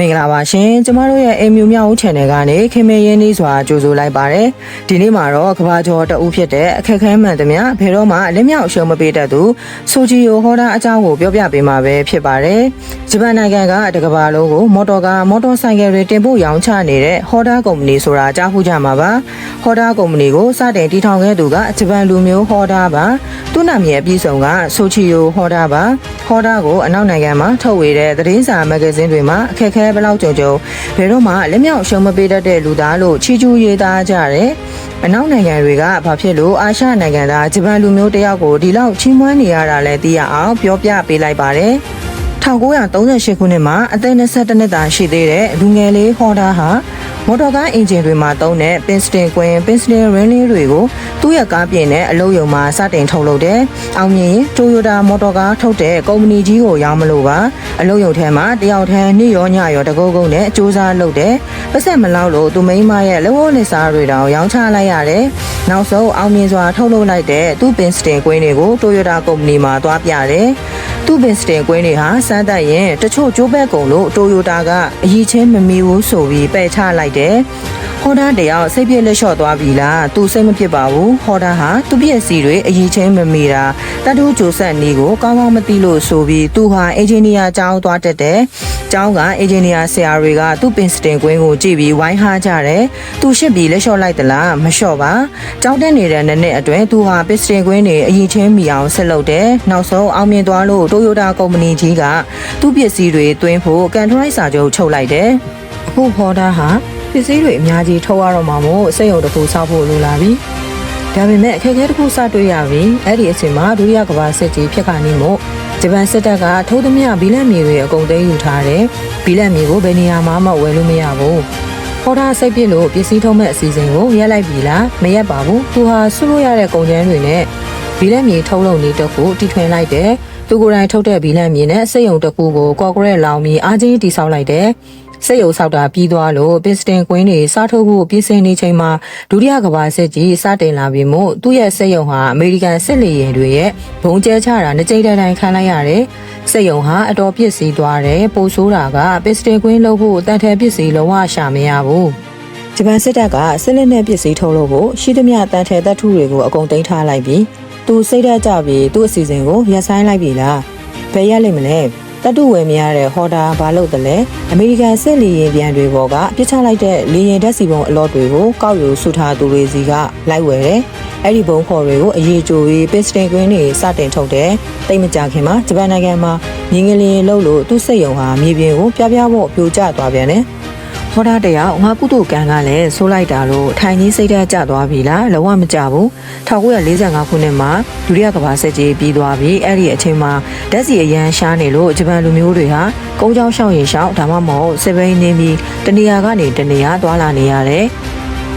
မင်္ဂလာပါရှင်ကျမတို့ရဲ့အိမ်မြူမြောက်ဦး channel ကနေခင်မင်းရင်းနှီးစွာကြိုဆိုလိုက်ပါတယ်ဒီနေ့မှာတော့ကဘာကျော်တအုပ်ဖြစ်တဲ့အခက်ခဲမှန်သမျှဘယ်တော့မှအလင်းမြောက်အရှုံးမပေးတတ်သူဆိုဂျီယိုဟောတာအကြောင်းကိုပြောပြပေးမှာပဲဖြစ်ပါတယ်ဂျပန်နိုင်ငံကတကဘာလုံးကိုမော်တော်ကားမော်တော်ဆိုင်ကယ်တွေတင်ပို့ရောင်းချနေတဲ့ဟောတာကုမ္ပဏီဆိုတာကြားခုကြမှာပါဟောတာကုမ္ပဏီကိုစတင်တည်ထောင်ခဲ့သူကဂျပန်လူမျိုးဟောတာပါသူ့နာမည်အပြည့်စုံကဆိုချီယိုဟောတာပါဟောတာကိုအနောက်နိုင်ငံမှာထုတ်ဝေတဲ့သတင်းစာမဂ္ဂဇင်းတွေမှာအခက်ခဲဘယ်လောက်ကြုံကြုံဘယ်တော့မှလက်မြောက်ရှုံးမပေးတတ်တဲ့လူသားလို့ချီးကျူးရေးသားကြတယ်။အနောက်နိုင်ငံတွေကဘာဖြစ်လို့အာရှနိုင်ငံသားဂျပန်လူမျိုးတယောက်ကိုဒီလောက်ချီးမွမ်းနေရတာလဲသိရအောင်ပြောပြပေးလိုက်ပါတယ်။1938ခုနှစ်မှာအသက်22နှစ်သာရှိသေးတဲ့လူငယ်လေးဟော်ဒါဟာ မော်တော်ကားအင်ဂျင်တွေမှာသုံးတဲ့ပင်စတင်ကွင်းပင်စတင်ရင်းလေးတွေကိုသူ့ရဲ့ကားပြင်နဲ့အလုပ်ရုံမှာစတင်ထုတ်လုပ်တယ်။အောင်မြင်တိုယိုတာမော်တော်ကားထုတ်တဲ့ကုမ္ပဏီကြီးကိုရောင်းမလို့ပါ။အလုပ်ရုံထဲမှာတယောက်တန်းနေ့ရောညရောတကုန်းကုန်းနဲ့စူးစမ်းလုပ်တယ်။ပတ်ဆက်မလောက်လို့သူမိန်းမရဲ့လက်ဝတ်လက်စားတွေတောင်ရောင်းချလိုက်ရတယ်။နောက်ဆုံးအောင်မြင်စွာထုတ်လုပ်လိုက်တဲ့သူ့ပင်စတင်ကွင်းတွေကိုတိုယိုတာကုမ္ပဏီမှာသွားပြတယ်။သူ့ပင်စတင်ကွင်းတွေဟာစမ်းသပ်ရင်တချို့ကျိုးဘက်ကုံလို့တိုယိုတာကအရေးချင်းမမီဘူးဆိုပြီးပယ်ချလိုက်တယ်။ဟော်ဒါတယောက်စိတ်ပြည့်လက်လျှော့သွားပြီလားသူစိတ်မဖြစ်ပါဘူးဟော်ဒါဟာသူ့ပြည့်စီတွေအရေးချင်းမမီတာတတ်တူးကြိုဆက်နေကိုကောင်းကောင်းမသိလို့ဆိုပြီးသူဟာအင်ဂျင်နီယာကျောင်းသွားတက်တယ်။ကျောင်းကအင်ဂျင်နီယာဆရာတွေကသူ့ပင်စတင်ကွင်းကိုကြည့်ပြီးဝိုင်းဟားကြတယ်။သူရှစ်ပြီးလက်လျှော့လိုက်သလားမလျှော့ပါ။ကျောင်းတက်နေတဲ့နှစ်နှစ်အတွင်းသူဟာပင်စတင်ကွင်းတွေအရေးချင်းမီအောင်ဆက်လုပ်တယ်။နောက်ဆုံးအောင်မြင်သွားလို့တိုယိုတာကုမ္ပဏီကြီးကသူ့ပစ္စည်းတွေသွင်းဖို့ကန်ထရိုက်စာချုပ်ချုပ်လိုက်တယ်။အခုဟော်ဒါဟာပ စ္စည်းတွေအများကြီးထုတ်ရတော့မှာမို့စိတ်ရုံတစ်ခုစောက်ဖို့လိုလာပြီ။ဒါပေမဲ့အခက်အခဲတစ်ခုစတွေ့ရပြီ။အဲ့ဒီအချိန်မှာဒုတိယကမ္ဘာစစ်ကြီးဖြစ်ခါနေမို့ဂျပန်စစ်တပ်ကထိုးသမျှဘီလက်မြေတွေအကုန်သိမ်းယူထားတယ်။ဘီလက်မြေကိုဘယ်နေရာမှမဝယ်လို့မရဘူး။ဟောတာစိတ်ပြစ်လို့ပစ္စည်းထုတ်မဲ့အစီအစဉ်ကိုရက်လိုက်ပြီလားမရက်ပါဘူးသူဟာဆွလို့ရတဲ့ကုန်ကျန်းတွေနဲ့ဘီလက်မြေထုတ်လုပ်နေတော့ကိုတီထွင်လိုက်တယ်သူကိုယ်တိုင်ထုတ်တဲ့ဘီလက်မြေနဲ့စိတ်ယုံတစ်ခုကိုကော့ဂရက်လောင်ပြီးအားကြီးတိဆောက်လိုက်တယ် စိတ်ယုံဆောက်တာပြီးသွားလို့ပစ္စတင်ကွင်းတွေစားထုတ်ဖို့ပြင်ဆင်နေချိန်မှာဒုတိယကမ္ဘာစစ်ကြီးစတင်လာပြီးမို့သူ့ရဲ့စိတ်ယုံဟာအမေရိကန်စစ်လေယာဉ်တွေရဲ့ဘုံကျဲချတာနှစ်ကြိမ်တိုင်တိုင်ခံလိုက်ရတယ်စိတ်ယုံဟာအတော်ပြစ်စီးသွားတယ်ပိုဆိုးတာကပစ္စတင်ကွင်းလုပ်ဖို့တန်ထဲပစ္စည်းလုံးဝရှာမရဘူးဂျပန်စစ်တပ်ကစစ်လက်နက်ပစ္စည်းထုတ်လို့ဖို့ရှိသမျှတန်ထဲတပ်ထုတွေကိုအကုန်သိမ်းထားလိုက်ပြီးသူစိတ်ဓာတ်ကြပြီးသူ့အစီအစဉ်ကိုရပ်ဆိုင်းလိုက်ပြီလားဘယ်ရက်လိမ့်မလဲ တတုဝယ်မရတဲ့ဟော်ဒါဘာလို့တလဲအမေရိကန်စစ်လေယာဉ်ပြန်တွေပေါ်ကပြစ်ချလိုက်တဲ့လေယာဉ်ဓာတ်စီပုံအလော့တွေကိုကောက်ယူဆုထားသူတွေစီကလိုက်ဝယ်တယ်အဲ့ဒီဘုံခေါ်တွေကိုအရေးကြိုပြီးပစ္စတင်ကွင်းတွေစတင်ထုတ်တယ်တိတ်မကြခင်မှာဂျပန်နိုင်ငံမှာမြင်းကလေးလှုပ်လို့သူ့စိတ်ယုံဟာမြေပြင်ကိုပြပြဖို့ပြိုကျသွားပြန်တယ် ဟောတာတယောက်ငါကုတုကန်ကလည်းဆိုးလိုက်တာလို့ထိုင်ကြီးစိတ်ဓာတ်ကျသွားပြီလားလုံးဝမကြဘူး1945ခုနှစ်မှာဒုတိယကမ္ဘာစစ်ကြီးပြီးသွားပြီအဲ့ဒီအချိန်မှာဓာတ်စီအရန်ရှားနေလို့ဂျပန်လူမျိုးတွေဟာကုန်းချောင်းရှောင်းရင်ရှောင်းဒါမှမဟုတ်စစ်ဘိန်းနေပြီးတနေရာကနေတနေရာသွားလာနေရတယ်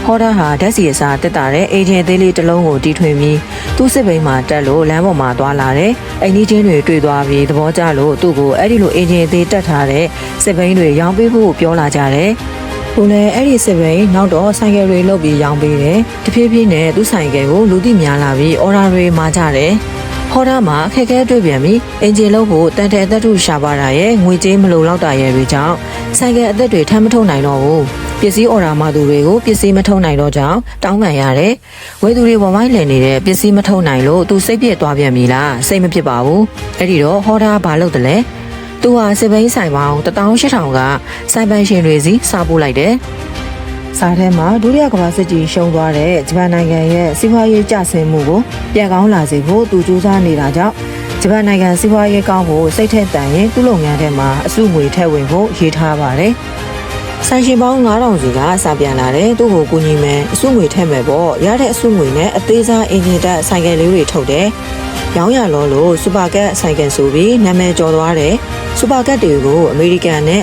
ဟောဒါဟာဓာတ်စီအစားတက်တာတဲ့အေဂျင်သေးလေးတစ်လုံးကိုတီထွင်ပြီးသူ့စစ်ဘိန်းမှာတက်လို့လမ်းပေါ်မှာသွားလာတယ်။အိမ်ကြီးချင်းတွေတွေ့သွားပြီးသဘောကျလို့သူ့ကိုအဲ့ဒီလိုအေဂျင်သေးတက်ထားတဲ့စစ်ဘိန်းတွေရောင်းပေးဖို့ပြောလာကြတယ်။သူလည်းအဲ့ဒီစစ်ဘိန်းနောက်တော့ဆိုင်ကယ်တွေလုတ်ပြီးရောင်းပေးတယ်။တဖြည်းဖြည်းနဲ့သူ့ဆိုင်ကယ်ကိုလူသိများလာပြီးအော်ဒါတွေမာကြတယ်။ဟော်ဒါမှာအခက်အခဲတွေ့ပြန်ပြီးအင်ဂျင်လုံးကိုတန်တယ်အသက်ထုရှာပါတာရဲ့ငွေကြေးမလုံလောက်တာရဲ့တွေကြောင့်ဆိုင်ကယ်အသက်တွေထမ်းမထုတ်နိုင်တော့ဘူး ပစ္စည်းအော်ဒါမှသူတွေကိုပစ္စည်းမထုတ်နိုင်တော့ကြောင်းတောင်းပန်ရတယ်ဝယ်သူတွေဝဝိုင်းလည်နေတဲ့ပစ္စည်းမထုတ်နိုင်လို့သူစိတ်ပြည့်သွားပြန်ပြီလားစိတ်မဖြစ်ပါဘူးအဲ့ဒီတော့ဟော်ဒါဘာလုပ်တယ်လဲသူဟာစစ်ဘိန်းဆိုင်ပေါင်း18000ကစိုင်ပန်ရှင်တွေစီစားပို့လိုက်တယ်စားထဲမှာဒုတိယကမ္ဘာစစ်ကြီးရှုံးသွားတဲ့ဂျပန်နိုင်ငံရဲ့စီးပွားရေးကျဆင်းမှုကိုပြန်ကောင်းလာစေဖို့သူကြိုးစားနေတာကြောင့်ဂျပန်နိုင်ငံစီးပွားရေးကောင်းဖို့စိတ်ထက်တန်ရင်သူ့လုပ်ငန်းထဲမှာအစုငွေထည့်ဝင်ဖို့ရေးထားပါတယ်။ ဆိုင်ရှင်ပေါင်း9000စီကစာပြန်လာတယ်သူ့ကိုကူညီမယ်အစုငွေထည့်မယ်ပေါ့ရတဲ့အစုငွေနဲ့အသေးစားအင်ဂျင်တက်ဆိုင်ကယ်လေးတွေထုတ်တယ်။ရောင်းရလောလို့စူပါကတ်ဆိုင်ကယ်ဆိုပြီးနာမည်ကျော်သွားတယ်။စူပါကတ်တွေကိုအမေရိကန်နဲ့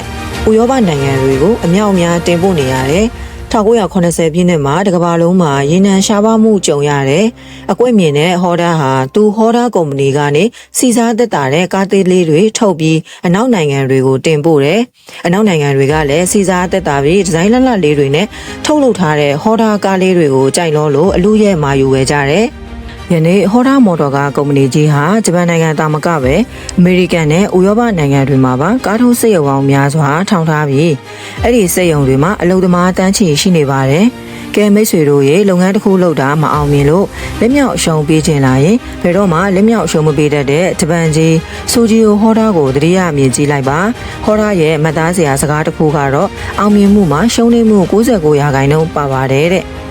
ဥရောပနိုင်ငံတွေကိုအမြောက်အများတင်ပို့နေရတယ်။ 1980ပြည့်နှစ်မှာတကဘာလုံးမှာရေနံရှားပါမှုကြုံရတယ်။အကွက်မြင်တဲ့ဟော်ဒါဟာသူဟော်ဒါကုမ္ပဏီကနေစီစားသက်တာတဲ့ကားသေးလေးတွေထုတ်ပြီးအနောက်နိုင်ငံတွေကိုတင်ပို့တယ်။အနောက်နိုင်ငံတွေကလည်းစီစားသက်တာပြီးဒီဇိုင်းလလလေးတွေနဲ့ထုတ်လုပ်ထားတဲ့ဟော်ဒါကားလေးတွေကိုကြိုက်လို့လို့အလူရဲ့မာယူဝယ်ကြတယ်။ ယနေ့ဟောဒါမော်တော်ကားကုမ္ပဏီကြီးဟာဂျပန်နိုင်ငံတာမကပဲအမေရိကန်နဲ့ဥရောပနိုင်ငံတွေမှာပါကားထုတ်စက်ရုံပေါင်းများစွာထောင်ထားပြီးအဲ့ဒီစက်ရုံတွေမှာအလုပ်သမားတန်းချီရှိနေပါတယ်။ကဲမိတ်ဆွေတို့ရေလုပ်ငန်းတစ်ခုလုပ်တာမအောင်မြင်လို့လက်မြောက်အရှုံးပေးခြင်းလာရင်ဘယ်တော့မှလက်မြောက်အရှုံးမပေးတတ်တဲ့ဂျပန်ကြီးစူဂျီယိုဟောဒါကိုတတိယမြင်ကြည့်လိုက်ပါ။ဟောဒါရဲ့မှတ်သားစရာစကားတစ်ခုကတော့အောင်မြင်မှုမှာရှုံးနေမှု69ရာခိုင်နှုန်းပါပါတယ်တဲ့။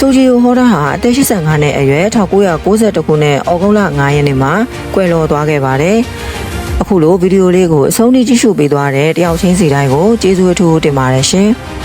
ဆိုဂျီယိုဟောဒါဟာအသက်85နှစ်အရွယ်1992ခုနှစ်ဩဂုတ်လ9ရက်နေ့မှာကွယ်လွန်သွားခဲ့ပါတယ်။အခုလိုဗီဒီယိုလေးကိုအဆုံးထိကြည့်ရှုပေးသွားတဲ့တယောက်ချင်းစီတိုင်းကိုကျေးဇူးအထူးတင်ပါတယ်ရှင်။